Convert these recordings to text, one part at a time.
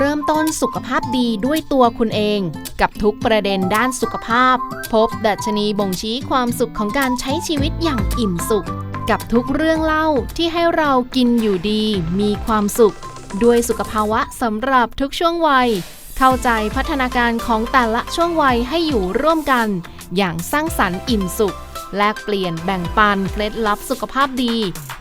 เริ่มต้นสุขภาพดีด้วยตัวคุณเอง กับทุกประเด็นด้านสุขภาพ พบดัชนีบ่งชี้ความสุขของการใช้ชีวิตอย่างอิ่มสุข กับทุกเรื่องเล่าที่ให้เรากินอยู่ดี มีความสุข ด้วยสุขภาวะสำหรับทุกช่วงวัย เข้าใจพัฒนาการของแต่ละช่วงวัยให้อยู่ร่วมกัน อย่างสร้างสรรค์อิ่มสุข แลกเปลี่ยนแบ่งปันเคล็ดลับสุขภาพดี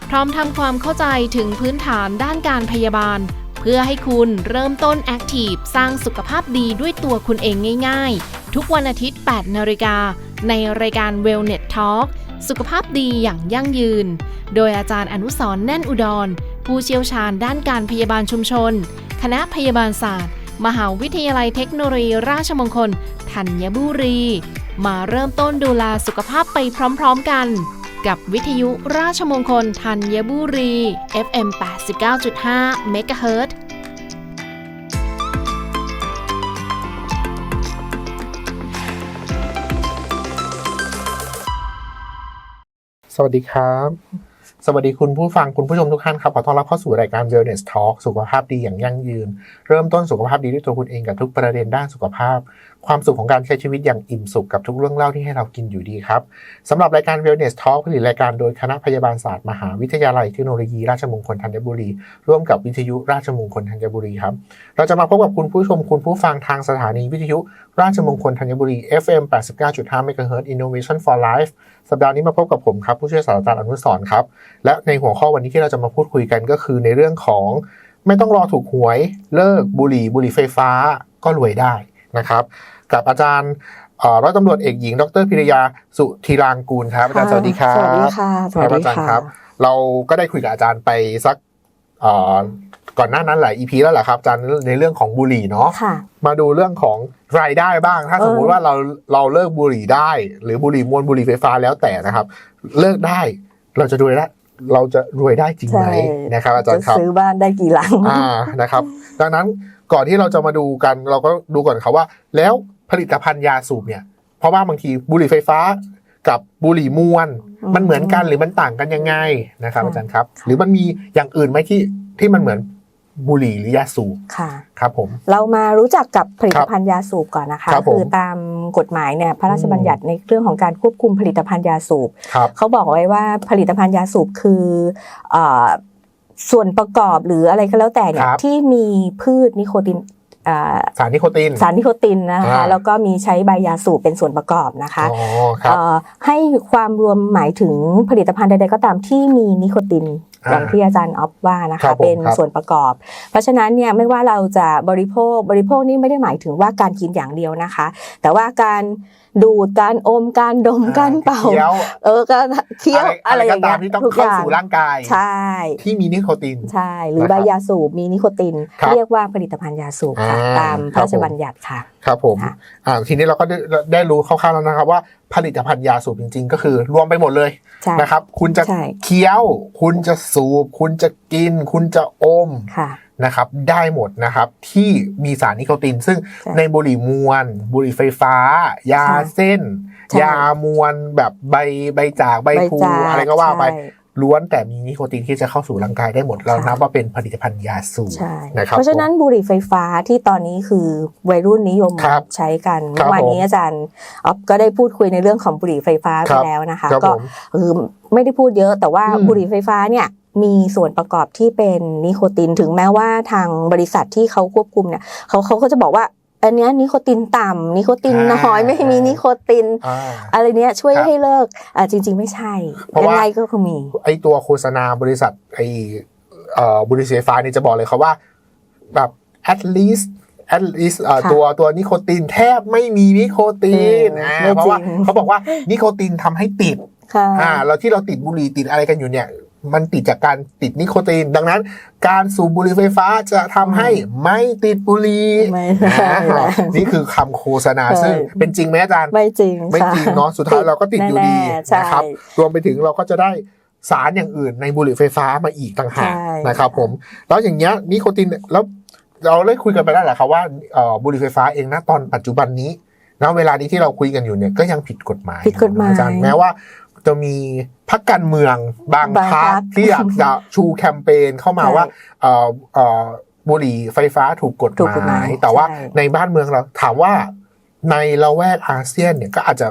พร้อมทำความเข้าใจถึงพื้นฐานด้านการพยาบาล พื่อให้คุณเริ่มต้นแอคทีฟสร้างสุขภาพดีด้วยตัวคุณเองง่าย ๆ ทุกวันอาทิตย์ 8 นาฬิกา ในรายการ Wellness Talk สุขภาพดีอย่างยั่งยืน โดยอาจารย์อนุสรแน่นอุดร ผู้เชี่ยวชาญด้านการพยาบาลชุมชน คณะพยาบาลศาสตร์ มหาวิทยาลัยเทคโนโลยีราชมงคลธัญบุรี มาเริ่มต้นดูแลสุขภาพไปพร้อม ๆ กัน กับวิทยุราชมงคลธัญบุรี FM 89.5 MHz สวัสดีครับ สวัสดีคุณผู้ฟังคุณผู้ชมทุกท่านครับ ขอต้อนรับเข้าสู่รายการ Wellness Talk สุขภาพดีอย่างยั่งยืน เริ่มต้นสุขภาพดีด้วยตัวคุณเองกับทุกประเด็นด้านสุขภาพ ความสุขของการใช้ชีวิตอย่างอิ่มสุขกับทุกเรื่องเล่าที่ให้เรากินอยู่ดีครับสำหรับรายการ Wellness Talk ผลิตรายการโดยคณะพยาบาลศาสตร์มหาวิทยาลัยเทคโนโลยีราชมงคลธัญบุรี ร่วมกับวิทยุราชมงคลธัญบุรีครับเราจะมาพบกับคุณผู้ชมคุณผู้ฟังทางสถานีวิทยุราชมงคลธัญบุรี FM 89.5 MHz Innovation for Life สัปดาห์นี้มาพบกับผมครับผู้ช่วยศาสตราจารย์อนุสรณ์ครับ และในหัวข้อวันนี้ที่เราจะมาพูดคุยกันก็คือในเรื่องของไม่ต้องรอถูกหวยเลิกบุหรี่บุหรี่ไฟฟ้าก็รวยได้นะครับ กับอาจารย์เอ่อร้อยตำรวจเอกหญิง ดรพิรยาสุธีรางกูลครับอาจารย์สวัสดีครับสวัสดีค่ะสวัสครับดีอาจารย์ค่ะครับ เราก็ได้คุยกับอาจารย์ไปสักเอ่อ ก่อนหน้านั้นหลาย EP แล้วแหละครับอาจารย์ในเรื่องของบุหรี่เนาะค่ะมาดูเรื่องของรายได้บ้าง ถ้าเออสมมุติว่าเราเราเลิกบุหรี่ได้ หรือบุหรี่มวลบุหรี่ไฟฟ้าแล้วแต่นะครับ เลิกได้เราจะรวยได้เราจะรวยได้จริงไหมนะครับ อาจารย์ครับจะซื้อบ้านได้กี่หลังอ่านะครับ ดังนั้นก่อนที่เราจะมาดูกัน เราก็ดูก่อนครับว่า แล้วผลิตภัณฑ์ยาสูบเนี่ย เพราะว่าบางทีบุหรี่ไฟฟ้ากับบุหรี่มวลอืมมันเหมือนกันหรือมันต่างกันยังไงนะครับค่ะอาจารย์ครับ หรือมันมีอย่างอื่นไหมที่ที่มันเหมือน บุหรี่หรือยาสูบค่ะครับผมเรามารู้จักกับผลิตภัณฑ์ยาสูบก่อนนะคะครับผมคือตามกฎหมายเนี่ยพระราชบัญญัติในเรื่องของการควบคุมผลิตภัณฑ์ยาสูบครับเขาบอกไว้ว่าผลิตภัณฑ์ยาสูบคือเออส่วนประกอบหรืออะไรก็แล้วแต่เนี่คยรับที่มีพืชนิโคตินอ่าสารนิโคติน สารนิโคตินนะคะอ่าแล้วก็มีใช้ใบยาสูบเป็นส่วนประกอบนะคะอ๋อครับเอ่อให้ความรวมหมายถึงผลิตภัณฑ์ใดๆก็ตามที่มีนิโคติน อ่าอย่างที่อาจารย์ออฟว่านะครัคะบผมเป็นครับส่วนประกอบ เพราะฉะนั้นเนี่ยไม่ว่าเราจะบริโภคบริโภคนี่ไม่ได้หมายถึงว่าการกินอย่างเดียวนะคะ แต่ว่าการ ดูดการอมการดมการเป่าเคี้ยวเออการเคี้ยวอะไรอะไรอก็ย่างตาเงี้มยที่ต้องทุกอเข้าย่างสู่ร่างกาย ใช่ ที่มีนิโคติน ใช่ หรือนะครับใบยาสูบมีนิโคตินครับเรียกว่าผลิตภัณฑ์ยาสูบค่ะอ่าตามพระราชครับผมบัญญัติค่ะ ครับผมค่ะอ่าทีนี้เราก็ได้ได้รู้คร่าวๆแล้วนะครับว่าผลิตภัณฑ์ยาสูบจริง ๆ ก็คือรวมไปหมดเลยใช่นะครับ คุณจะใช่เคี้ยว คุณจะสูบ คุณจะกิน คุณจะอมค่ะ นะครับได้หมดนะครับที่มีสารนิโคติน ซึ่งใช่ในบุหรี่มวลบุหรี่ไฟฟ้า ยาใช่เส้นใช่ยามวลแบบใบใบจากใบพลูจากอะไรก็ว่าไปใช่ล้วนแต่มีนิโคตินที่จะเข้าสู่ร่างกายได้หมดเราค่ะนับว่าเป็นผลิตภัณฑ์ยาสูบใช่นะครับเพราะฉะนั้นบุหรี่ไฟฟ้าที่ตอนนี้คือวัยรุ่นนิยมครับใช้กันครัเมื่บอวานนี้อาจารย์อ๊อฟก็ได้พูดคุยในเรื่องของบุหรี่ไฟฟ้าคไปรับแล้วนะคะครับก็ผมคือไม่ได้พูดเยอะแต่ว่าอืมบุหรี่ไฟฟ้าเนี่ย มีส่วนประกอบที่เป็นนิโคติน ถึงแม้ว่าทางบริษัทที่เขาควบคุมเนี่ยเขาเขาก็จะบอกว่าอันเนี้ยนิโคตินต่ำนิโคตินน้อยไม่มีนิโคตินอ่าอะไรเนี้ยช่วยครับให้เลิกอ่าจริง ๆ ไม่ใช่เพราะยังว่าไงก็คงมี ไอตัวโฆษณาบริษัทไอเอ่อบุหรี่ไฟฟ้านี่จะบอกเลยครับว่าแบบ at least at least เอ่อค่ะตัวตัวนิโคตินแทบไม่มีนิโคตินเอออ่าไม่เพราะว่าจริงเขาบอกว่านิโคตินทำให้ติดค่ะอ่าเราที่เราติดบุหรี่ติดอะไรกันอยู่เนี่ย มันติดจากการติดนิโคติน ดังนั้น การสูบบุหรี่ไฟฟ้าจะทำให้ไม่ติดบุหรี่ไม่ได้อ่าแล้วนี่คือคำโฆษณาใช่ซึ่งเป็นจริงไหมอาจารย์ ไม่จริง ไม่จริงใช่เนาะสุดท้ายเราก็ติดอยู่ดีแน่ๆใช่นะครับ รวมไปถึงเราก็จะได้สารอย่างอื่นในบุหรี่ไฟฟ้ามาอีกต่างหากใช่นะครับผม แล้วอย่างเงี้ยนิโคตินแล้วเราได้คุยกันไปแล้วแหละครับว่าเอ่อบุหรี่ไฟฟ้าเองนะตอนปัจจุบันนี้นะเวลานี้ที่เราคุยกันอยู่เนี่ยก็ยังผิดกฎหมายผิดกฎหมายอาจารย์แม้ว่า จะมีพักการเมืองบางบางพรรพรครคที่อยากจะชูแคมเปญเข้ามาใช่ว่าเอ่อเอ่อบุหรี่ไฟฟ้าถูกกฎถูกหกฎหมามายยแต่ว่าใช่ในบ้านเมืองเราถามว่าในละแวกอาเซียนเนี่ยก็อาจจะ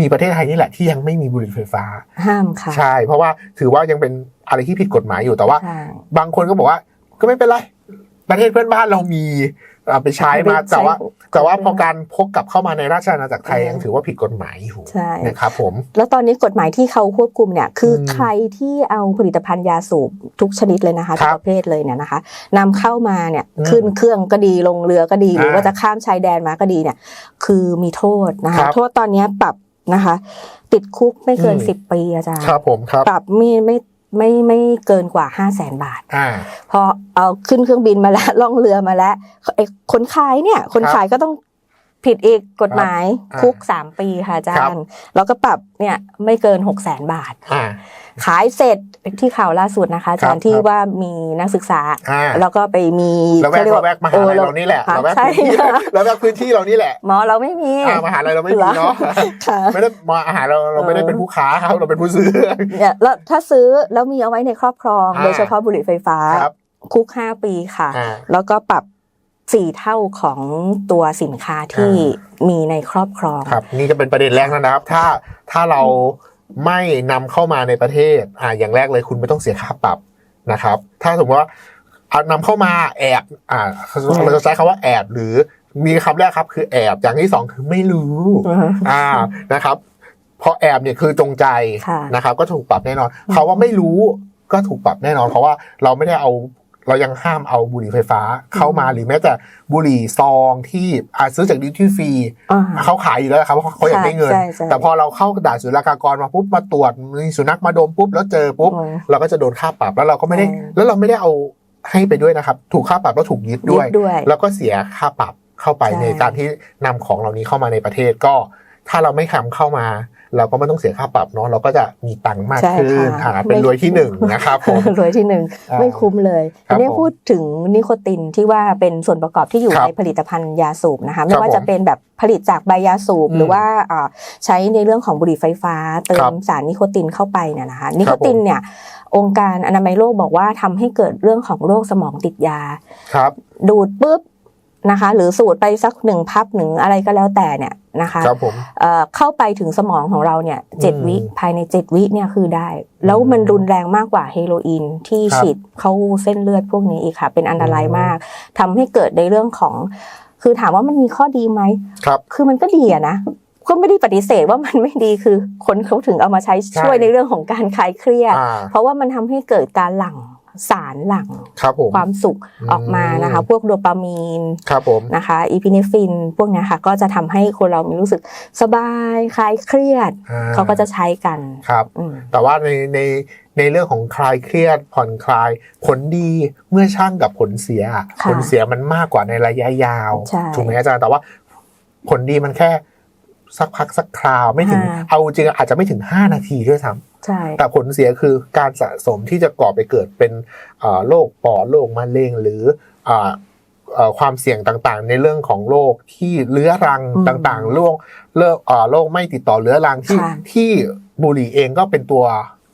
มีประเทศไทยนี่แหละที่ยังไม่มีบุหรี่ไฟฟ้า ห้ามค่ะ ใช่ เพราะว่าถือว่ายังเป็นอะไรที่ผิดกฎหมายอยู่แต่ว่าใช่บางคนก็บอกว่า ก็ไม่เป็นไร ประเทศเพื่อนบ้านเรามี เอาไปใช้มาไปใช้แต่ว่าของแต่ว่าพอการพกกลับเข้ามาในราชอาณาจักรไทยเออยังถือว่าผิดกฎหมายอยู่ใช่นะครับผม แล้วตอนนี้กฎหมายที่เขาควบคุมเนี่ยคืออมใครที่เอาผลิตภัณฑ์ยาสูบทุกชนิดเลยนะคะคทุรักบประเภทเลยเนี่ยนะคะนำเข้ามาเนี่ยอืมขึ้นเครื่องก็ดีลงเรือก็ดี หรือว่าอ่าจะข้ามชายแดนมาก็ดีเนี่ย คือมีโทษนะครัคะบโทษตอนนี้ปรับนะคะ ติดคุกไม่เกินอืมสิบปีอาจารย์ครับผมครับปรับไม่ไม่ ไม่ไม่เกินกว่าห้าแสนบาทอ่าพอเอาขึ้นเครื่องบินมาแล้วล่องเรือมาแล้วไอ้คนขายเนี่ย คนครับขายก็ต้อง ผิดอีกกฎหมายอ่าคุกสามปีค่ะอาจาครัรย์บแล้วก็ปรับเนี่ยไม่เกินหกแสนบาทอ่าขายเสร็จที่ข่าวล่าสุดนะคะอาจารย์ครับที่ครับว่ามีนักศึกษาอ่าแล้วก็ไปมีละแวกเขเรียละแวกมหาลัยเรานี่แหละออละแวกใช่พื้นที่ค่ะละแวกพื้นที่เรานี่แหละหมอเราไม่มีอ่ามหาลัยเราไม่มีเนาะค่ะไม่ได้มาอาหารเราเราไม่ได้เป็นผู้ค้าครับเราเป็นผู้ซื้อเนี่ยแล้วถ้าซื้อแล้วมีเอาไว้ในครอบครองอ่าโดยเฉพาะบุหรี่ไฟฟ้าครับคุกห้าปีค่ะอ่าแล้วก็ปรับ สี่เท่าของตัวสินค้าที่อ่มีในครอบครอง ครับ นี่จะเป็นประเด็นแรกแล้วนะครับ ถ้าถ้าเราไม่นำเข้ามาในประเทศ อ่าอย่างแรกเลยคุณไม่ต้องเสียค่าปรับนะครับ ถ้าสมมติว่าเอานำเข้ามาแอบอ่าเราจะใช้คำว่าแอบหรือมีคำแรกครับคือแอบอย่างที่สองคือไม่รู้อ่านะครับพอแอบเนี่ยคือจงใจค่ะนะครับ ก็ถูกปรับแน่นอนเขาว่าไม่รู้ก็ถูกปรับแน่นอน เพราะว่าเราไม่ได้เอา เรายังห้ามเอาบุหรี่ไฟฟ้าเข้ามาหรือแม้แต่บุหรี่ซองที่อาซื้อจากดิวตี้ฟรีอ่าเขาขายอยู่แล้วครับเพราะเขาอยากได้เงินใช่ใช่แต่พอเราเข้าด่านศุลกากรมาปุ๊บมาตรวจมีสุนัขมาดมปุ๊บแล้วเจอปุ๊บอืมเราก็จะโดนค่าปรับแล้วเราก็ไม่ได้ใช่แล้วเราไม่ได้เอาให้ไปด้วยนะครับ ถูกค่าปรับแล้วถูกยึดด้วยยึดด้วยแล้วก็เสียค่าปรับเข้าไปใช่ในการที่นำของเหล่านี้เข้ามาในประเทศก็ ถ้าเราไม่ทำเข้ามา เราก็ไม่ต้องเสียค่าปรับเนาะเราก็จะมีตังค์มากใช่ขึ้นค่ะอ่าเป็นไม่รวยที่หนึ่งนะครับผมรวยที่หนึ่งอ่าไม่คุ้มเลยครัอับนนี้ผมพูดถึงนิโคตินที่ว่าเป็นส่วนประกอบที่อยู่ครับในผลิตภัณฑ์ยาสูบนะคะไม่ว่าผมจะเป็นแบบผลิตจากใบยาสูบอืมหรือว่าอ่าใช้ในเรื่องของบุหรี่ไฟฟ้า เติครัมบสารนิโคตินเข้าไปเนี่ยนะคะนิโคตินเนี่ยองค์การอนามัยโลกบอกว่าทำให้เกิดเรื่องของโรคสมองติดยาครับดูดปุ๊บ นะคะ หรือสูดไปสักหนึ่งพับหนึ่งอะไรก็แล้วแต่เนี่ยนะคะครับผมเอ่อเข้าไปถึงสมองของเราเนี่ยเจ็ดอืมวิภายในเจ็ดวิเนี่ยคือได้ แล้วมันรุนแรงมากกว่าเฮโรอีนที่ครับฉีดเข้าเส้นเลือดพวกนี้อีกค่ะ เป็นอันตรายอืมมากทำให้เกิดในเรื่องของ คือถามว่ามันมีข้อดีไหมครับ คือมันก็ดีอะนะก็ไม่ได้ปฏิเสธว่ามันไม่ดีคือคนเขาถึงเอามาใช้ใช่ช่วยในเรื่องของการคลายเครียดอ่าเพราะว่ามันทำให้เกิดการหลั่ง สารหลั่งครับผมความสุขอืมออกมานะคะ พวกโดปามีนครับผมนะคะอีพิเนฟิน พวกเนี้ยค่ะ ก็จะทำให้คนเรามีรู้สึกสบายคลายเครียดอ่เขาก็จะใช้กันครับอืมแต่ว่าในในในเรื่องของคลายเครียดผ่อนคลาย ผลดีเมื่อช่างกับผลเสียค่ะผลเสียมันมากกว่าในระยะยาวใช่ถูกไหมอาจารย์แต่ว่าผลดีมันแค่ สักพักสักคราวไม่ถึงอ่าเอาจริงอาจจะไม่ถึง 5 นาทีด้วยซ้ใช่ำแต่ผลเสียคือการสะสมที่จะก่อไปเกิดเป็นเอ่อโรคปอดโรคมะเร็งหรือเอ่อเอ่อความเสี่ยงต่างๆ ในเรื่องของโรคที่เรื้อรังอืมต่างๆโรคเลิกเอ่อโรคไม่ติดต่อเรื้อรังที่ค่ะที่บุหรี่เองก็เป็นตัว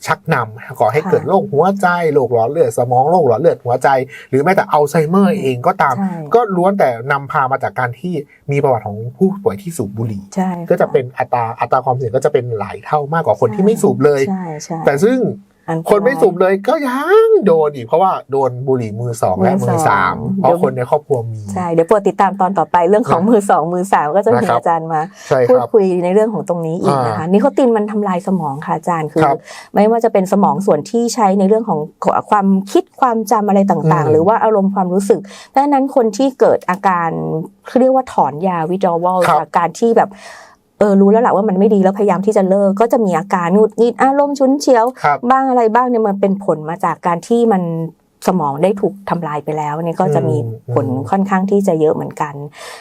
ชักนำก่อให้ค่ะเกิดโรคหัวใจโรคหลอดเลือดสมองโรคหลอดเลือดหัวใจ หรือแม้แต่อัลไซเมอร์เองก็ตามใช่ก็ล้วนแต่นำพามาจากการที่มีประวัติของผู้ป่วยที่สูบบุหรี่ใช่ก็จะเป็นอัตราอัตราความเสี่ยงก็จะเป็นหลายเท่ามากกว่าคนที่ไม่สูบเลยใช่ใช่แต่ซึ่งอัตราย คนไม่สูบเลยก็ยังโดนอีกเพราะว่าโดนบุหรี่มือสองและมืมืออสองสามเพเดี๋ราะยวคนในครอบครัวมีใช่เดี๋ยวโปรดติดตามตอนต่อไปเรื่องของนะมือสองมือสามก็จะมีนะครับอาจารย์มาใช่พูคดรับคุยในเรื่องของตรงนี้อีกนะคะนิโคตินมันทำลายสมองค่ะอาจารย์คือครับไม่ว่าจะเป็นสมองส่วนที่ใช้ในเรื่องของความคิดความจำอะไรต่างอืมๆหรือว่าอารมณ์ความรู้สึกดังนั้นคนที่เกิดอาการเขาเรียกว่าถอนยาวิดอวลครับจากการที่แบบ เออรู้แล้วแหละว่ามันไม่ดีแล้วพยายามที่จะเลิกก็จะมีอาการหงุดหงิดอารมณ์ชุนเฉียวครับบ้างอะไรบ้างเนี่ยมันเป็นผลมาจากการที่มันสมองได้ถูกทำลายไปแล้วเนี่ยก็จะมีผลอืมค่อนข้างที่จะเยอะเหมือนกัน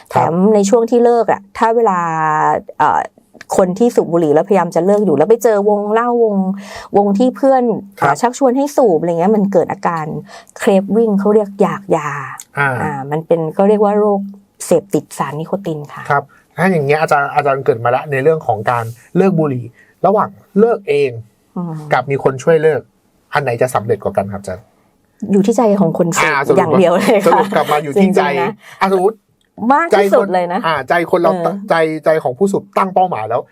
แถครับมในช่วงที่เลิกอะถ้าเวลาเอ่อคนที่สูบบุหรี่แล้วพยายามจะเลิกอยู่แล้วไปเจอวงเล่าวงวงที่เพื่อนครับเอ่อชักชวนให้สูบอะไรเงี้ยมันเกิดอาการเครฟวิ่งเขาเรียกอยากยาอ่าอ่ามันเป็นก็เรียกว่าโรคเสพติดสารนิโคตินค่ะครับ ถ้าอย่างเงี้ยอาจารย์อาจารย์เกิดมาแล้วในเรื่องของการเลิกบุหรี่ ระหว่างเลิกเองอืมกับมีคนช่วยเลิก อันไหนจะสำเร็จกว่ากันครับอาจารย์อยู่ที่ใจของคนสูบอ่าสรุปอย่างเดียวเลยสค่ะรุปกลับมาอยู่ที่ใจจริงๆนะอะสมมติมากใจที่คสุดนเลยนะอ่า ใจคนเราเออใจใจของผู้สูบตั้งเป้าหมายแล้ว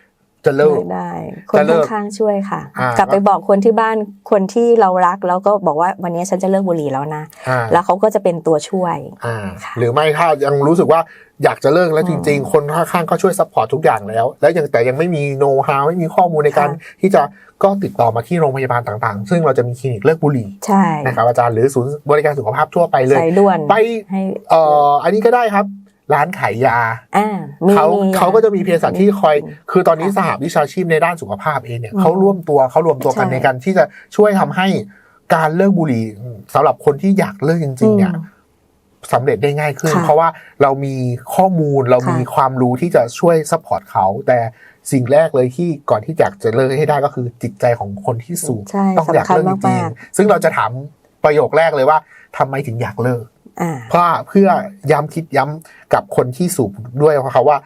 จะเลิกได้ คนจะเลิกข้างๆช่วยค่ะอ่ากลับไปบอกคนที่บ้านคนที่เรารักแล้วก็บอกว่าวันนี้ฉันจะเลิกบุหรี่แล้วนะอ่าแล้วเขาก็จะเป็นตัวช่วยอ่าค่ะหรือไม่ถ้ายังรู้สึกว่า อยากจะเลิกแล้วอืจมริง ๆ คนข้างๆก็ช่วยซัพพอร์ตทุกอย่างแล้ว แล้วยังแต่ยังไม่มีโน้ตฮาวไม่มีข้อมูลในการค่ะที่จะก็ติดต่อมาที่โรงพยาบาลต่างๆ ซึ่งเราจะมีคลินิกเลิกบุหรี่ใช่นะครับอาจารย์หรือศูนย์บริการสุขภาพทั่วไปเลยใส่ด่วนไปให้เอ่ออันนี้ก็ได้ครับร้านขายยาอ่ามีเขามีเขาก็จะมีเภสัชที่คอยอืมคือตอนนี้ค่ะสหวิชาชีพในด้านสุขภาพเองเนี่ยอืมเขาร่วมตัวเขารวมตัวกันใช่ในการที่จะช่วยทำให้การเลิกบุหรี่สำหรับคนที่อยากเลิกจริงๆเนี่ยอืม สำเร็จได้ง่ายขึ้นค่ะเพราะว่าเรามีข้อมูลเรามีค่ะความรู้ที่จะช่วยซัพพอร์ตเขา แต่สิ่งแรกเลยที่ก่อนที่อยากจะเลิกให้ได้ก็คือจิตใจของคนที่สูบใช่ต้องอยากสำคัญเลิกจริงมากๆซึ่งเราจะถามประโยคแรกเลยว่าทำไมถึงอยากเลิกๆอ่าเพราะว่าเพื่อย้ำคิดย้ำกับคนที่สูบด้วยว่าเขาว่า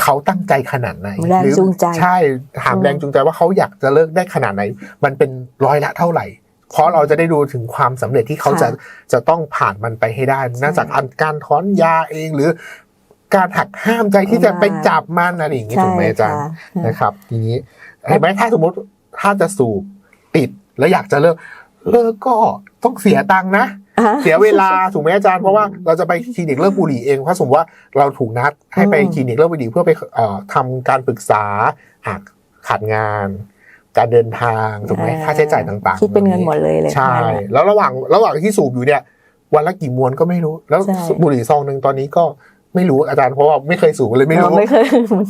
เขาตั้งใจขนาดไหนแรงหรือจูงใจใช่ถามอืมแรงจูงใจว่าเขาอยากจะเลิกได้ขนาดไหน มันเป็นร้อยละเท่าไหร่ เพราะเราจะได้ดูถึงความสำเร็จที่เขาจะจะต้องผ่านมันไปให้ได้นอกจากการถอนยาเองหรือการหักห้ามใจที่จะไปจับมันอะไรอย่างนี้ใช่ถูกไหมอาจารย์ค่ะนะครับ ทีนี้เห็นไหมถ้าสมมติถ้าจะสูบติดแล้วอยากจะเลิกเลิกก็ต้องเสียตังค์นะอ่าเสียเวลาถูกไหมอาจารย์เพราะว่าเราจะไปคลินิกเลิกบุหรี่เองเพราะสมมติว่าเราถูกนัดให้ไปอืมคลินิกเลิกบุหรี่เพื่อไปเอ่อทำการปรึกษาอะขาดงาน การเดินทางถูกไหมค่าใช้จ่ายต่างๆคิดเป็นเงินหมดเลยเลยใช่นั่นแหละแล้วระหว่างระหว่างที่สูบอยู่เนี่ย วันละกี่มวนก็ไม่รู้ แล้วใช่บุหรี่ซองหนึ่งตอนนี้ก็ไม่รู้อาจารย์เพราะว่าไม่เคยสูบเลยไม่รู้เราไม่เคย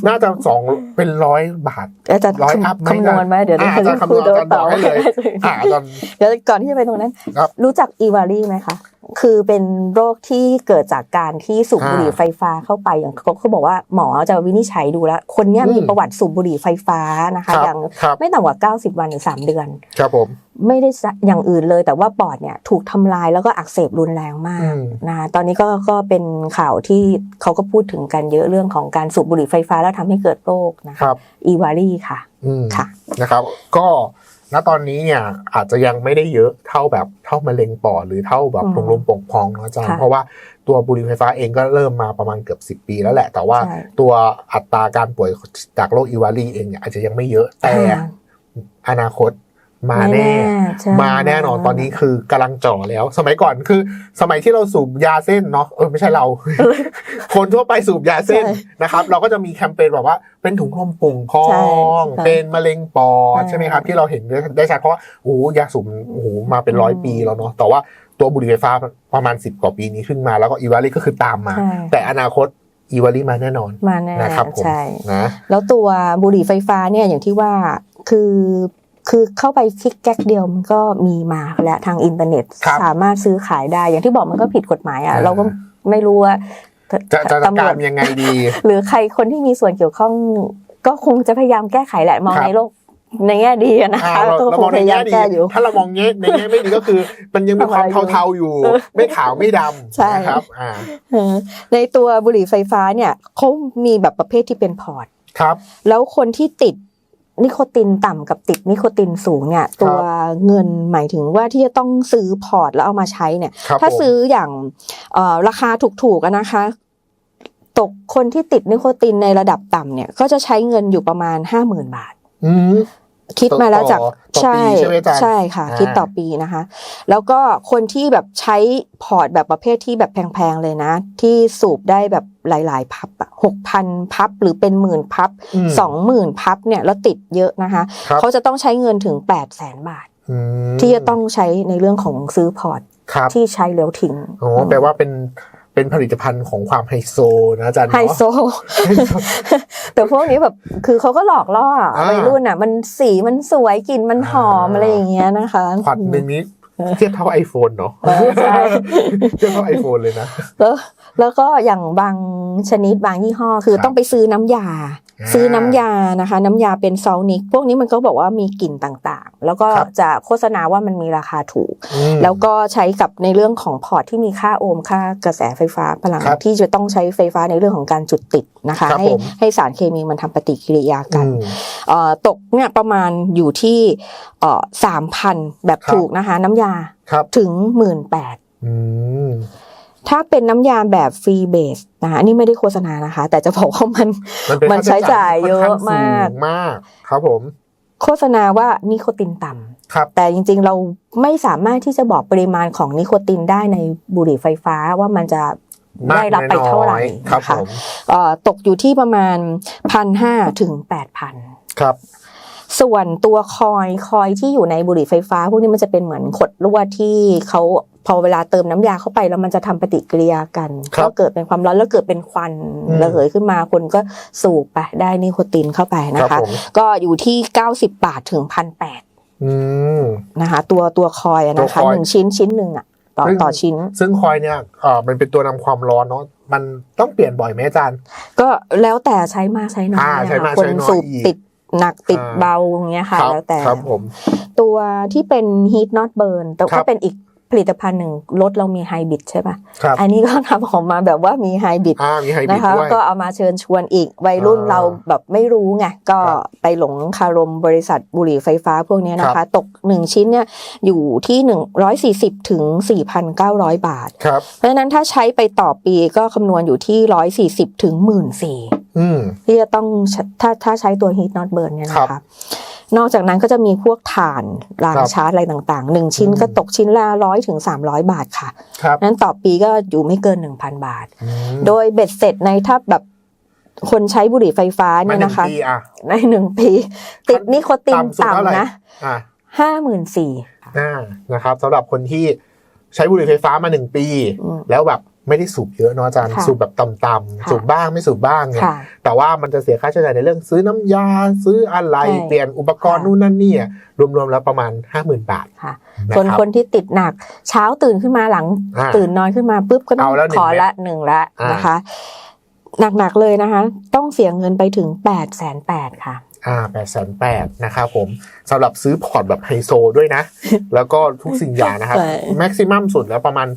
น่าจะสองเป็นร้อยบาทอาจารย์ร้อยอัพไหมคำนวณไหมเดี๋ยวอ่าเดี๋ยวอาจารย์คำนวณอาจารย์บอกให้เลยอ่าอาจารย์เดี๋ยวก่อนที่จะไปตรงนั้นครับรู้จักอีวารีไหมคะ คือเป็นโรคที่เกิดจากการที่สูบอ่าบุหรี่ไฟฟ้าเข้าไปอย่างเขาเขาบอกว่าหมอจะวินิจฉัยดูแล้ว คนเนี้ยอืมมีประวัติสูบบุหรี่ไฟฟ้านะคะครับอย่างครับไม่ต่ำกว่า 90 วันหรือ 3 เดือน ครับผมไม่ได้อย่างอื่นเลย แต่ว่าปอดเนี่ยถูกทำลายแล้วก็อักเสบรุนแรงมากอืมนะคะตอนนี้ก็ก็เป็นข่าวที่เขาก็พูดถึงกันเยอะเรื่องของการสูบบุหรี่ไฟฟ้าแล้วทำให้เกิดโรคนะคคะรับอีวารีค่ะอืมค่ะนะครับ ก็ ณตอนนี้เนี่ยอาจจะยังไม่ได้เยอะเท่าแบบเท่ามะเร็งปอดหรือเท่าแบบอืมถุงลมโป่งพองนะอาจารย์ค่ะเพราะว่าตัวบุหรี่ไฟฟ้าเองก็เริ่มมาประมาณเกือบ10 ปีแล้วแหละ แต่ว่าใช่ตัวอัตราการป่วยจากโรคอีวารีเองเนี่ยอาจจะยังไม่เยอะแต่อ่าอนาคต มาแน่ใช่มาแน่นอนตอนนี้คือกำลังจ่อแล้ว สมัยก่อนคือ สมัยที่เราสูบยาเส้นเนาะเออไม่ใช่เรา คนทั่วไปสูบยาเส้นใช่นะครับ เราก็จะมีแคมเปญแบบว่าเป็นถุงลมโป่งพอใช่งค่ะเป็นมะเร็งปอดใช่ใช่ไหมครับ ที่เราเห็นได้ได้ชัดเพราะว่าโอ้โหยาสูบโอ้โหมาเป็นร้อยอืมปีแล้วเนาะแต่ว่าตัวบุหรี่ไฟฟ้าประมาณ 10 กว่าปีนี้ขึ้นมาแล้วก็อีวารีก็คือตามมาใช่แต่อนาคตอีวารีมาแน่นอนมาแน่นะครับผมใช่นะแล้วตัวบุหรี่ไฟฟ้าเนี่ยอย่างที่ว่าคือ คือเข้าไปคลิกแก๊กเดียวมันก็มีมาและทางอินเทอร์เน็ตครับสามารถซื้อขายได้ อย่างที่บอกมันก็ผิดกฎหมายอะอ่าเราก็ไม่รู้ว่าจะจะจัดตำรกาวรจยังไงดี หรือใครคนที่มีส่วนเกี่ยวข้อง ก็คงจะพยายามแก้ไขแหละมองครับในโลกในแง่ดีอะนะอ่าคะเราก็เราคมงองพในยายาแง่มดีแก้อยู่ถ้าเรามองแง่ในแง่ไม่ดีก็คือ มันยังมีความทำอะไรอยู่เทาๆอยู่เออไม่ขาวไม่ดำใช่นะครับอ่าเออในตัวบุหรี่ไฟฟ้าเนี่ยเขามีแบบประเภทที่เป็นพอร์ตครับ แล้วคนที่ติด นิโคตินต่ำกับติดนิโคตินสูงเนี่ยตัวเงินหมายถึงว่าที่จะต้องซื้อพอร์ตแล้วเอามาใช้เนี่ยครับถ้าผมซื้ออย่างเอ่อราคาถูกๆอะนะคะตกคนที่ติดนิโคตินในระดับต่ำเนี่ยก็จะใช้เงินอยู่ประมาณ50,000บาทอืม คิดมาแล้วจากต่อต่อปีใช่ไหมอาจารย์ใช่ค่ะอ่าคิดต่อปีนะคะ แล้วก็คนที่แบบใช้พอร์ตแบบประเภทที่แบบแพงๆเลยนะ ที่สูบได้แบบหลายๆ พับอะหกพันพับหรือเป็นหมื่นพับมสองหมื่นพับเนี่ยแล้วติดเยอะนะคะครับเขาจะต้องใช้เงินถึง8ปดแสนบาทอืมที่จะต้องใช้ในเรื่องของซื้อพอร์ตครับที่ใช้แล้วทิ้งโอ้แปลว่าเป็น เป็นผลิตภัณฑ์ของความไฮโซนะอาจารย์ไฮเนาะโซ แต่พวกนี้แบบคือเขาก็หลอกล่ออะอ่าวัยรุ่นอะ มันสีมันสวยกลิ่นมันหอมอ่าอะไรอย่างเงี้ยนะคะขวดหนึ่งนี้เทียบเท่าไอโฟนเนาะเออใช่เทียบเท่าไอโฟนเลยนะแล้วแล้วก็อย่างบางชนิดบางยี่ห้อคือครับต้องไปซื้อน้ำยา ซื้อน้ำยานะคะ น้ำยาเป็นซอลนิกพวกนี้มันก็บอกว่ามีกลิ่นต่างๆ แล้วก็ครับจะโฆษณาว่ามันมีราคาถูกอืมแล้วก็ใช้กับในเรื่องของพอร์ตที่มีค่าโอห์มค่ากระแสไฟฟ้าพลังครับที่จะต้องใช้ไฟฟ้าในเรื่องของการจุดติดนะคะครับให้ผมให้สารเคมีมันทำปฏิกิริยากันอืมเอ่อตกเนี่ยประมาณอยู่ที่เอ่อสามพันแบบครับถูกนะคะ น้ำยาครับถึงหมื่นแปดอืม ถ้าเป็นน้ำยาแบบฟรีเบสนะคะอันนี้ไม่ได้โฆษณานะคะ แต่จะบอกว่ามันมันเป็นมันค่ใช้จ่ายเยอะมากค่อนข้งสูงมาก ครับผม โฆษณาว่านิโคตินต่ำครับแต่จริงๆเราไม่สามารถที่จะบอกปริมาณของนิโคตินได้ในบุหรี่ไฟฟ้าว่ามันจะได้รับไปเท่าไหร่มกน้อยครับนะผคะมเอ่อตกอยู่ที่ประมาณพันห้าถึงแปดพันครับ ส่วนตัวคอยคอยที่อยู่ในบุหรี่ไฟฟ้า พวกนี้มันจะเป็นเหมือนขดลวดที่เขาพอเวลาเติมน้ำยาเข้าไปแล้วมันจะทำปฏิกิริยากันครับก็เกิดเป็นความร้อนแล้วเกิดเป็นควันอืมระเหยขึ้นมาคนก็สูบไปได้นิโคตินเข้าไปคนะรับคะผมก็อยู่ที่ 90 บาทถึงพันแปดอืมนะคะตัวตัวคอยอะนะคะตัวคอยหนึ่งชิ้นชิ้นหนึ่งอะต่อซึ่งต่อชิ้น ซึ่งคอยเนี่ยเอ่อมันเป็นตัวนำความร้อนเนาะมันต้องเปลี่ยนบ่อยไหมอาจารย์ ก็แล้วแต่ใช้มากใช้น้อยอ่าใช้นะคะมากคนใช้น้อยสูบอีกติด หนักติดอ่าเบาอย่างเงี้ยค่ะครับแล้วแต่ครับผมตัวที่เป็น heat not burn แต่ครัก็บเป็นอีกผลิตภัณฑ์หนึ่งรถเรามีไฮบริดใช่ปะครับอันนี้ก็ทำออกมาแบบว่ามีไฮบริดอ่ามีไฮบริดนะคะด้วยก็เอามาเชิญชวนอีกวัยรุ่นอ่าเราแบบไม่รู้ไงก็ครับไปหลงคารมบริษัทบุหรี่ไฟฟ้าพวกเนี้ยนะครัคะบตกหนึ่งชิ้นเนี่ยอยู่ที่หนึ่งร้อยสี่สิบถึงสี่พันเก้าร้อยบาทครับเพราะฉะนั้นถ้าใช้ไปต่อปีก็คำนวณอยู่ที่ร้อยสี่สิบถึงหมื่นสี่อืม ที่จะต้องใช้ถ้าถ้าใช้ตัว heat not burn เนี่ยนะครัคะบนอกจากนั้นก็จะมีพวกถ่านรางครับชาร์จอะไรต่างๆหนึ่งชิ้นอืมก็ตกชิ้นละร้อยถึงสามร้อยบาทค่ะครับนั้นต่อปีก็อยู่ไม่เกินหนึ่งพันบาทอืมโดยเบ็ดเสร็จในถ้าแบบคนใช้บุหรี่ไฟฟ้ามาเนี่ยหนึ่งนะคะปีอะในหนึ่งปี ติดนิโคตินต่ำสุดเท่าไหร่ต่ำนะอ่าห้าหมื่นสี่อ่านะครับสำหรับคนที่ใช้บุหรี่ไฟฟ้ามาหนึ่งปีอืมแล้วแบบ ไม่ได้สูบเยอะเนาะอาจารย์ค่ะสูบแบบต่ำค่ะๆสูบบ้างไม่สูบบ้างเนี่ยค่ะแต่ว่ามันจะเสียค่าใช้จ่ายในเรื่องซื้อน้ำยาซื้ออะไรใช่เปลี่ยนอุปกรณ์ค่ะนู่นนั่นนี่อะรวมๆแล้วประมาณ 50,000 บาทค่ะนะคนรับคนที่ติดหนัก เช้าตื่นขึ้นมาหลังอ่าตื่นนอนขึ้นมาปุ๊บก็ต้องเอาแล้วหนึ่งขอเม็ดละหนึ่งละอ่านนะคะหนักๆเลยนะคะ ต้องเสียเงินไปถึงแปดแสนแปดค่ะอ่าแปดแสนแปดนะครับผมสำหรับซื้อพอร์ตแบบไฮโซด้วยนะ แล้วก็ทุกสิ่งอย่างนะครับใช่แม็กซิมัมสุดแล้วประมาณ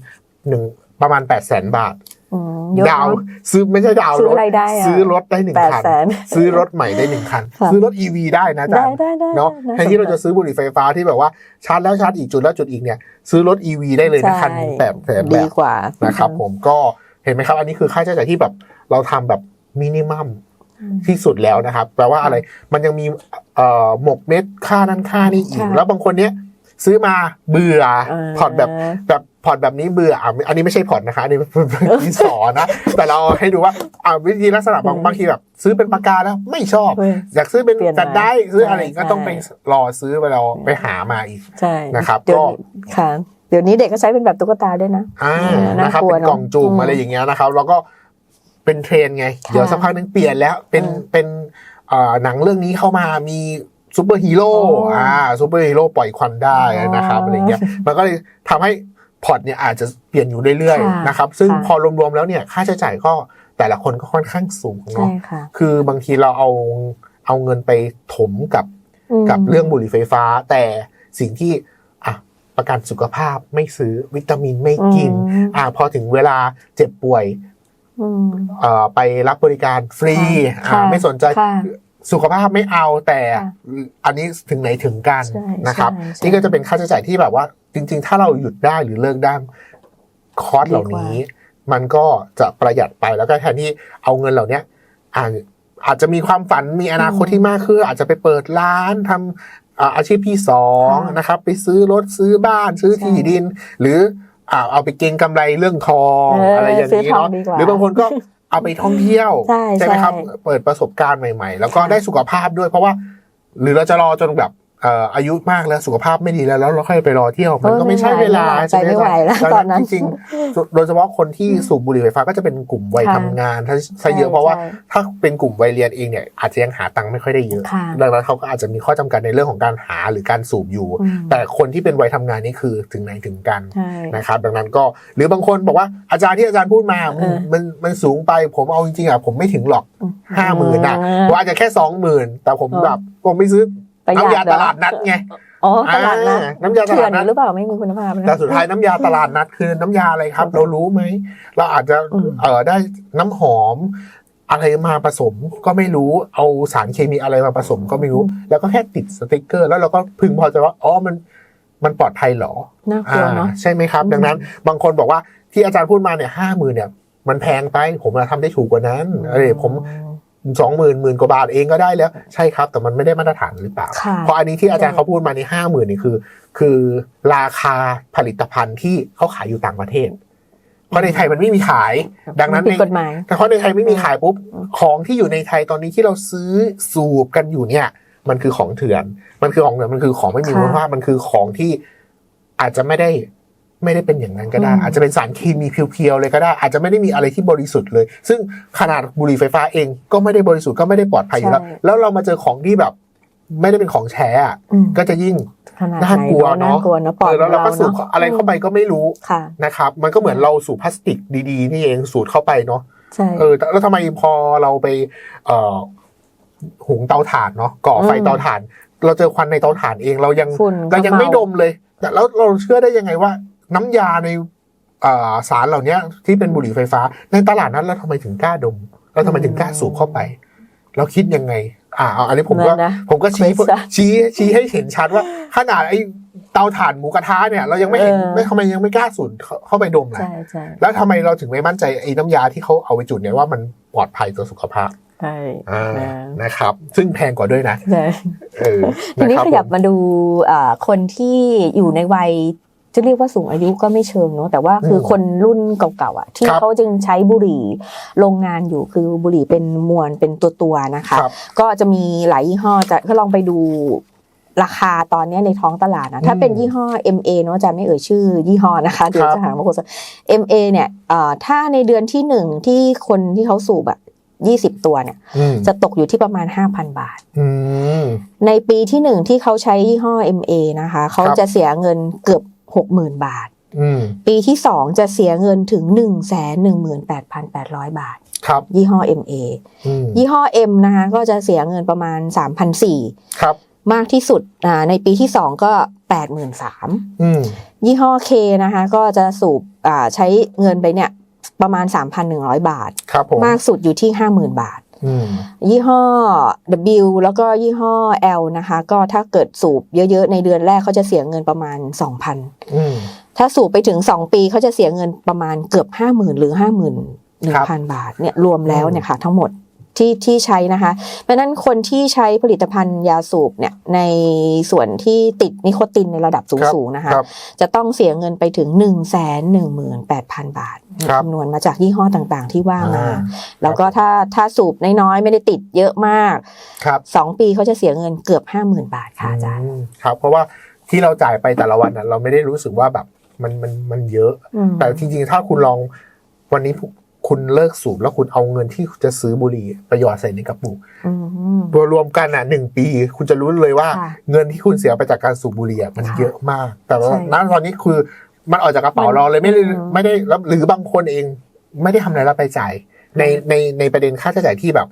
หนึ่ง ประมาณ8 0 0แสนบาทอืมเยอะดาวเนอะซื้อไม่ใช่ดาวซื้อรถอะไรได้อะซื้อรถได้หนึ่งแปดคันแสนซื้อรถใหม่ได้หนึ่งคันค่ะซื้อรถ EV ได้นะอาจาได้รย์ได้ได้เนาะได้แทนที่เราจะซื้อบุหรี่ไฟฟ้าที่แบบว่าชาร์จแล้วชาร์จอีกจุดแล้วจุดอีกเนี่ยซื้อรถ EV ได้เลยนะใช่คันหนึ่งแบบแสนแบดีบกว่านะครับผมก็เห็นไหมครับ อันนี้คือค่าใช้จ่ายที่แบบเราทำแบบมินิมัมอืมที่สุดแล้วนะครับ แปลว่าอะไรมันยังมีเอ่อหมกเม็ดค่านั้นค่านี่อีกค่ะแล้วบางคนเนี้ยซื้อมาเบื่อเออพอร์ตแบบแบบ พอร์ตแบบนี้เบื่ออะอันนี้ไม่ใช่พอร์ตนะคะอันนี้เป็นดินสอนะ แต่เราให้ดูว่าอ่าวิธีลักษณะบางอืมบางทีแบบ ซื้อเป็นปากกาแล้วไม่ชอบเว้ยอยากซื้อเป็นเปลี่ยนแฟลชได้มาซื้ออะไรอีกใช่ก็ต้องไปรอซื้อไปเราไปหามาอีกใช่นะครับเดี๋ยวก็นี้ค่ะเดี๋ยวนี้เด็กก็ใช้เป็นแบบตุ๊กตาด้วยนะอ่าเออน่านะครับกลัวเป็นกล่องจุ่มเนอะอะไรอย่างเงี้ยนะครับ แล้วก็เป็นเทรนด์ไงค่ะเดี๋ยวสักพักหนึงเปลี่ยนแล้วเป็นอืมเป็นเอ่อหนังเรื่องนี้เข้ามามีซูเปอร์ฮีโร่โอ้อ่าซูเปอร์ฮีโร่ปล่อยควันได้นะครับอ๋อออะไรเงี้ยมันก็เลยทำให้ พอร์ตเนี่ยอาจจะเปลี่ยนอยู่เรื่อยค่ะๆนะครับ ซึ่งค่ะพอรวมๆแล้วเนี่ยค่าใช้จ่ายก็แต่ละคนก็ค่อนข้างสูงใช่เนาะค่ะคือบางทีเราเอาเอาเงินไปถมกับมกับเรื่องบุหรี่ไฟฟ้า แต่สิ่งที่อะประกันสุขภาพไม่ซื้อวิตามินไม่กินอืมอะพอถึงเวลาเจ็บป่วยอืมเอ่อไปรับบริการฟรีค่ะอะไม่สนใจค่ะสุขภาพไม่เอาแต่ค่ะอันนี้ถึงไหนถึงกันใช่นะครับใช่ใช่นี่ก็จะเป็นค่าใช้จ่ายที่แบบว่า จริง ๆ ถ้าเราหยุดได้หรือเลิกได้คอร์สเหล่านี้ มันก็จะประหยัดไปแล้วก็แทนที่เอาเงินเหล่าเนี้ยอ่าอาจจะมีความฝันมีอนาคตที่มากขึ้นอาจจะไปเปิดร้านทำอ่าอาชีพที่สองค่ะนะครับ ไปซื้อรถซื้อบ้านซื้อใช่ที่ดิน หรืออ่าเอาไปเก็งกำไรเรื่องทองเออออะไรอย่างซื้อนี้ทองเนาะดีกว่าหรือบางคนก็เอาไปท่องเที่ยวใช่ไหมครับใช่เปิดประสบการณ์ใหม่ ๆ แล้วก็ค่ะได้สุขภาพด้วยเพราะว่า หรือเราจะรอจนแบบเอ่ออายุมากแล้วสุขภาพไม่ดีแล้วแล้วเราค่อยไปรอเที่ยวมันก็ไม่ใช่เวลาไปใช่ไหมไม่ไหวแล้วดังตอนนั้นจริงๆโดยเฉพาะคนที่สูบบุหรี่ไฟฟ้าก็จะเป็นกลุ่มวัยค่ะทำงานถ้าถ้าเยอะเพราะว่าใช่ถ้าเป็นกลุ่มวัยเรียนเองเนี่ยอาจจะยังหาตังค์ไม่ค่อยได้เยอะค่ะดังนั้นเขาก็อาจจะมีข้อจำกัดในเรื่องของการหาหรือการสูบอยู่อืมแต่คนที่เป็นวัยทำงานนี่คือถึงไหนถึงกันใช่นะครับดังนั้นก็หรือบางคนบอกว่าอาจารย์ที่อาจารย์พูดมาเออมันมันสูงไปผมเอาจริงๆอะผมไม่ถึงหรอกห้าหมื่นอะอืมผมอาจจะแค่สองหมื่นแต่ผมเออแบบผมไม่ซื้อ ประหยัดน้ำยาเหรอตลาดนัดไงอ๋อตลาดนัดอ่าน้ำยาตเถื่ลาอดนนัดหรือเปล่าไม่มีคุณภาพนะแต่สุดท้ายน้ำยาตลาดนัดคือน้ำยาอะไรครับ เรารู้ไหมเราอาจจะอืมเออได้น้ำหอมอะไรมาผสมก็ไม่รู้เอาสารเคมีอะไรมาผสมก็ไม่รู้ แล้วก็แค่ติดสติกเกอร์ แล้วเราก็พึงพอใจว่าอ๋อมันมันปลอดภัยเหรอน่ากลัวเนาะอ่าใช่ไหมครับอืมดังนั้น บางคนบอกว่าที่อาจารย์พูดมาเนี่ยห้าหมื่นเนี่ย มันแพงไปผมอะทำได้ถูกกว่านั้นเออผม สองหมื่นหมื่นกว่าบาทเองก็ได้แล้ว ใช่ครับ แต่มันไม่ได้มาตรฐานหรือเปล่าค่ะเพราะอันนี้ที่อาจารย์ใช่เขาพูดมาในห้าหมื่นนี่คือ คือราคาผลิตภัณฑ์ที่เขาขายอยู่ต่างประเทศเพราะในไทยมันไม่มีขาย ดังนั้นผิดในกฎหมายแต่เพราะในไทยไม่มีขายปุ๊บของที่อยู่ในไทยตอนนี้ที่เราซื้อสูบกันอยู่เนี่ย มันคือของเถื่อน มันคือของเถื่อนมันคือของไม่มีค่ะคุณภาพมันคือของที่อาจจะไม่ได้ ไม่ได้เป็นอย่างนั้นก็ได้อืมอาจจะเป็นสารเคมีเพียวๆเลยก็ได้ อาจจะไม่ได้มีอะไรที่บริสุทธิ์เลย ซึ่งขนาดบุหรี่ไฟฟ้าเองก็ไม่ได้บริสุทธิ์ก็ไม่ได้ปลอดภัยอยู่แล้วใช่แล้วเรามาเจอของที่แบบ ไม่ได้เป็นของแท้อะอืมก็จะยิ่งขนาดน่ากลัวไหเนาะน่ากลัวเนาะปอดเออแล้วเราก็เนาะสูบอะไรเข้าไปก็ไม่รู้ค่ะนะครับ มันก็เหมือนเราสูบพลาสติกดีๆนี่เองสูดเข้าไปเนาะใช่เออแต่แล้วทำไมพอเราไปเอ่อหุงเตาถ่านเนาะก่อไฟอืมเตาถ่าน เราเจอควันในเตาถ่านเองเรายังฝุ่นเรายังก็ไม่เมาดมเลย แต่แล้วเราเชื่อได้ยังไงว่า น้ำยาในอ่าสารเหล่านี้ที่เป็นบุหรี่ไฟฟ้า ในตลาดนั้นเราทำไมถึงกล้าดมเราทำไมถึงกล้าสูบเข้าไป เราคิดยังไง อ่าเอาอันนี้ผมก็นั่นนะผมก็ชี้เควสอะชี้ชี้ให้เห็นชัดว่าขนาดไอ้เตาถ่านหมูกระทะเนี่ยเรายังไม่เห็นเออไม่ทำไมยังไม่กล้าสูดเข้าเข้าไปดมล่ะใช่ใช่แล้วทำไมเราถึงไม่มั่นใจไอ้น้ำยาที่เขาเอาไปจุดเนี่ยว่ามันปลอดภัยต่อสุขภาพใช่อ่านะนะครับ ซึ่งแพงกว่าด้วยนะใช่เออทีนี้ะครับขยับผมมาดูอ่าคนที่อยู่ในวัย จะเรียกว่าสูงอายุก็ไม่เชิงเนาะแต่ว่าคือคนรุ่นเก่าๆอะที่ครับเขาจึงใช้บุหรี่โรงงานอยู่คือบุหรี่เป็นมวลเป็นตัวๆนะคะครับก็จะมีหลายยี่ห้อจะก็ลองไปดูราคาตอนเนี้ยในท้องตลาดนะถ้าอืมเป็นยี่ห้อ MA เนาะอาจะไม่เอ่ยชื่อยี่ห้อนะคะเดี๋ยวครับจะหาว่าโฆษณา MA เนี่ยเอ่อถ้าในเดือนที่หนึ่งที่คนที่เขาสูบแบบ20ตัวเนี่ยอืมจะตกอยู่ที่ประมาณ5,000บาทอืมในปีที่หนึ่งที่เขาใช้ยี่ห้อ MA นะคะ เขาจะเสียเงินเกือบ 60,000บาทอืมปีที่สองจะเสียเงินถึง1 1 8 8 0 0บาท ครับ ยี่ห้อ MA อืมยี่ห้อ M นะคะก็จะเสียเงินประมาณ3,400ครับ มากที่สุดอ่าในปีที่2ก็83,000อืมยี่ห้อ K นะคะ ก็จะสูบอ่าใช้เงินไปเนี่ยประมาณ 3,100 บาทครับผมมากสุดอยู่ที่ 50,000 บาทอืม ยี่ห้อ W แล้วก็ยี่ห้อ L นะคะ ก็ถ้าเกิดสูบเยอะๆ ในเดือนแรกเขาจะเสียเงินประมาณ 2,000อืมถ้าสูบไปถึง 2 ปีเขาจะเสียเงินประมาณเกือบ 50,000 หรือครับ51,000 บาทเนี่ยรวมแล้วอืมเนี่ยค่ะทั้งหมด ที่ที่ใช้นะคะ เพราะฉะนั้นคนที่ใช้ผลิตภัณฑ์ยาสูบเนี่ยในส่วนที่ติดนิโคตินในระดับสูงๆนะคะครับจะต้องเสียเงินไปถึง 1 1 8 0 0 0 บาทครับคำนวณมาจากยี่ห้อต่างๆ ที่ว่ามาอ่าแล้วก็ถ้าถ้าสูบน้อยๆ ไม่ได้ติดเยอะมากครับสองปีเขาจะเสียเงินเกือบห้าหมื่นบาทค่ะอาจารย์มครับเพราะว่าที่เราจ่ายไปแต่ละวันน่ะเราไม่ได้รู้สึกว่าแบบมันมันมันเยอะอืมแต่จริงๆ ถ้าคุณลองวันนี้ คุณเลิกสูบแล้วคุณเอาเงินที่จะซื้อบุหรี่ไปหยอดใส่ในกระปุกอืมตัวรวมกันอะหนึ่งปี คุณจะรู้เลยว่าค่ะเงินที่คุณเสียไปจากการสูบบุหรี่อะมันค่ะเยอะมาก แต่ว่าใช่ณตอนนี้คือมันออกจากกระเป๋ามันเราเลยไม่ได้อืมไม่ได้รับหรือบางคนเอง ไม่ได้ทำอะไรแล้วไปจ่ายในในในประเด็นค่าใช้จ่ายที่แบบ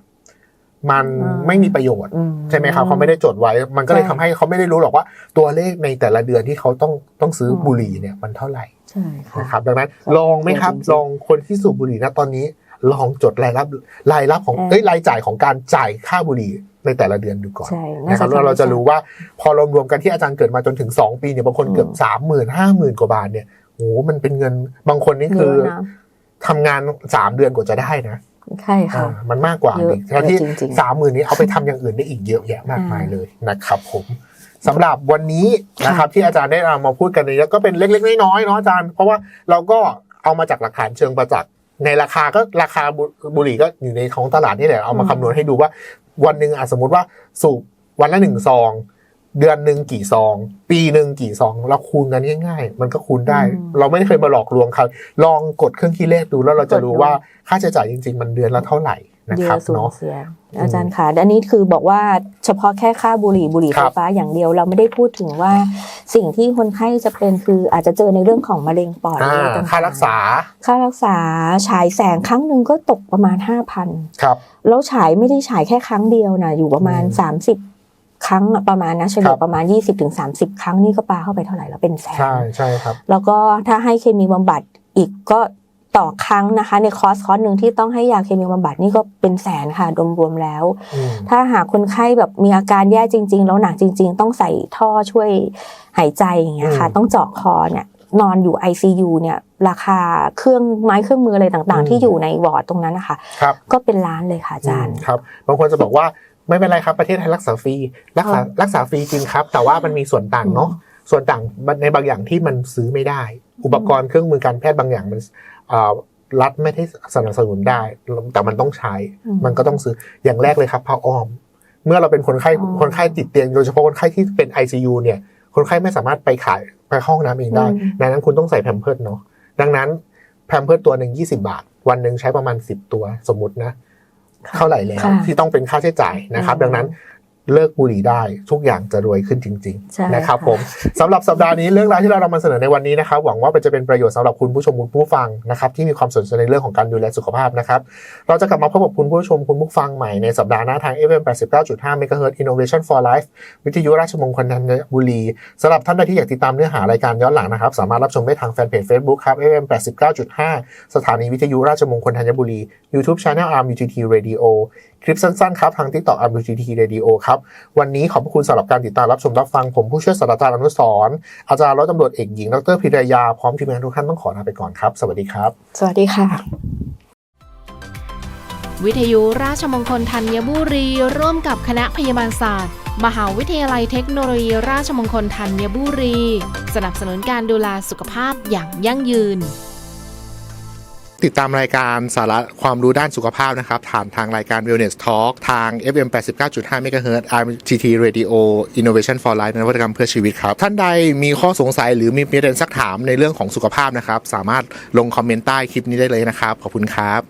มันไม่มีประโยชน์อืใช่ไหมครับเขาไม่ได้จดไว้ มันก็เลยใช่ทำให้เขาไม่ได้รู้หรอกว่า ตัวเลขในแต่ละเดือนที่เขาต้องต้องซื้ออมบุหรี่เนี่ยมันเท่าไหร่ใช่ค่ะนะครับดังนั้นครับลองไหมครับจริงๆลองคนที่สูบบุหรี่นะตอนนี้ ลองจดรายรับรายรับของเออเอ้ยรายจ่ายของการจ่ายค่าบุหรี่ในแต่ละเดือนดูก่อนใช่นะครับทำแล้วเราจะรู้ใช่ว่าพอรวมรวมๆกันที่อาจารย์เกิดมาจนถึง 2 ปีเนี่ยบางคนเกือบอืมสามหมื่นห้าหมื่นกว่าบาทเนี่ยโอ้โหมันเป็นเงินบางคนนี่คือเยอะนะทำงานสามเดือนกว่าจะได้นะ ใช่ค่ะอ่ามันมากกว่าเยอะอีกแทนที่เยอะจริงๆสามหมื่นนี้เอาไปทำอย่างอื่นได้อีกเยอะแยะมากมายอ่าเลยนะครับผมสำหรับวันนี้นะครับ ที่อาจารย์ได้เอามาพูดกันเนี่ยก็เป็นเล็กๆน้อยๆเนาะอาจารย์ เพราะว่าเราก็เอามาจากหลักฐานเชิงประจักษ์ในราคาก็ราคาบุบุหรี่ก็อยู่ในท้องตลาดนี่แหละเอามาอืมคำนวณให้ดูว่า วันหนึ่งอะสมมติว่าสูบวันละหนึ่งซอง เดือนหนึ่งกี่ซอง ปีหนึ่งกี่ซอง เราคูณกันง่ายๆ มันก็คูณได้อืมเราไม่เคยมาหลอกลวงใครลองกดเครื่องคิดเลขดูแล้วเราจะรู้กดดูว่าค่าใช้จ่ายจริง ๆ มันเดือนละเท่าไหร่นะเดีคยรับสูญเนาะเสียอาจารย์ค่ะอันนี้คือบอกว่าเฉพาะแค่ค่าบุหรี่บุหรี่ครัไฟบฟ้าอย่างเดียวเราไม่ได้พูดถึงว่าสิ่งที่คนไข้จะเป็นคืออาจจะเจอในเรื่องของมะเร็งปอดอ่าอะไรต่างๆค่ารักษา ค่ารักษาฉายแสงครั้งหนึ่งก็ตกประมาณ5,000ครับแล้วฉายไม่ได้ฉายแค่ครั้งเดียวนะอยู่ประมาณอืม30 ครั้งอะประมาณนะเฉลี่ครัยบประมาณ 20-30 ครั้งนี่ก็ปาเข้าไปเท่าไหร่แล้วเป็นแสนใช่ใช่ครับ แล้วก็ถ้าให้เคมีบำบัดอีกก็ต่อครั้งนะคะ ในคอร์สคอร์สหนึ่งที่ต้องให้ยาเคมีบำบัดนี่ก็เป็นแสนค่ะรวมๆแล้วอืมถ้าหากคนไข้แบบมีอาการแย่จริง ๆ แล้วหนักจริง ๆ ต้องใส่ท่อช่วยหายใจอย่างเงี้ยค่ะอืมต้องเจาะคอเนี่ยนอนอยู่ ICU เนี่ย ราคาเครื่องไม้เครื่องมืออะไรต่างอืมๆที่อยู่ในวอร์ดตรงนั้นนะคะครับก็เป็นล้านเลยค่ะอาจารย์อืมครับบางคนจะบอกว่า ไม่เป็นไรครับประเทศไทยรักษาฟรีรักษาอ๋อรักษาฟรีจริงครับ แต่ว่ามันมีส่วนต่างเนาะส่วนต่างในบางอย่างที่มันซื้อไม่ได้ อุปกรณ์เครื่องมือการแพทย์บางอย่างมันเอ่อรัฐไม่ได้สนับสนุนได้ แต่มันต้องใช้อืมมันก็ต้องซื้ออย่างแรกเลยครับผ้าอ้อม เมื่อเราเป็นคนไข้อ๋อคนไข้ติดเตียงโดยเฉพาะคนไข้ที่เป็น ICU เนี่ย คนไข้ไม่สามารถไปขายไปเข้าห้องน้ำเองได้อืมดังนั้นคุณต้องใส่แพมเพิร์ดเนาะดังนั้นแพมเพิร์ดตัวหนึ่ง20 บาท วันหนึ่งใช้ประมาณ 10 ตัวสมมตินะค่ะ เท่าไหร่แล้วค่ะที่ต้องเป็นค่าใช้จ่ายนะครับอืมดังนั้น เลิกบุหรี่ได้ทุกอย่างจะรวยขึ้นจริงใช่ๆนะครับค่ะผมสำหรับสัปดาห์นี้เรื่องราวที่เรานำมาเสนอในวันนี้นะครับหวังว่ามันจะเป็นประโยชน์สำหรับคุณผู้ชมคุณผู้ฟังนะครับที่มีความสนใจในเรื่องของการดูแลสุขภาพนะครับเราจะกลับมาพบกับคุณผู้ชมคุณผู้ฟังใหม่ในสัปดาห์หน้าทาง FM 89.5 MHz Innovation for Life วิทยุราชมงคลธัญบุรีสำหรับท่านใดที่อยากติดตามเนื้อหารายการย้อนหลังนะครับสามารถรับชมได้ทางแฟนเพจ Facebook ครับ FM 89.5 สถานีวิทยุราชมงคลธัญบุรี YouTube Channel Arm UTT Radio คลิปสั้นๆครับทาง TikTok Arm UTT Radio ครับวันนี้ขอบพระคุณสำหรับการติดตามรับชมรับฟังผมผู้ช่วยศาสตราจารย์อนุสรณ์อาจารย์ร้อยตำรวจเอกหญิงดรพิรยาพร้อมทีมงานทุกท่านต้องขอลาไปก่อนครับ สวัสดีครับ สวัสดีค่ะ วิทยุราชมงคลธัญบุรี ร่วมกับคณะพยาบาลศาสตร์ มหาวิทยาลัยเทคโนโลยี ราชมงคลธัญบุรี สนับสนุนการดูแลสุขภาพอย่างยั่งยืน ติดตามรายการสาระความรู้ด้านสุขภาพนะครับผ่านทางรายการ Wellness Talk ทาง FM 89.5 MHz RTT Radio Innovation for Life นวัตกรรมเพื่อชีวิตครับ ท่านใดมีข้อสงสัยหรือมีประเด็นสักถามในเรื่องของสุขภาพนะครับ สามารถลงคอมเมนต์ใต้คลิปนี้ได้เลยนะครับ ขอบคุณครับ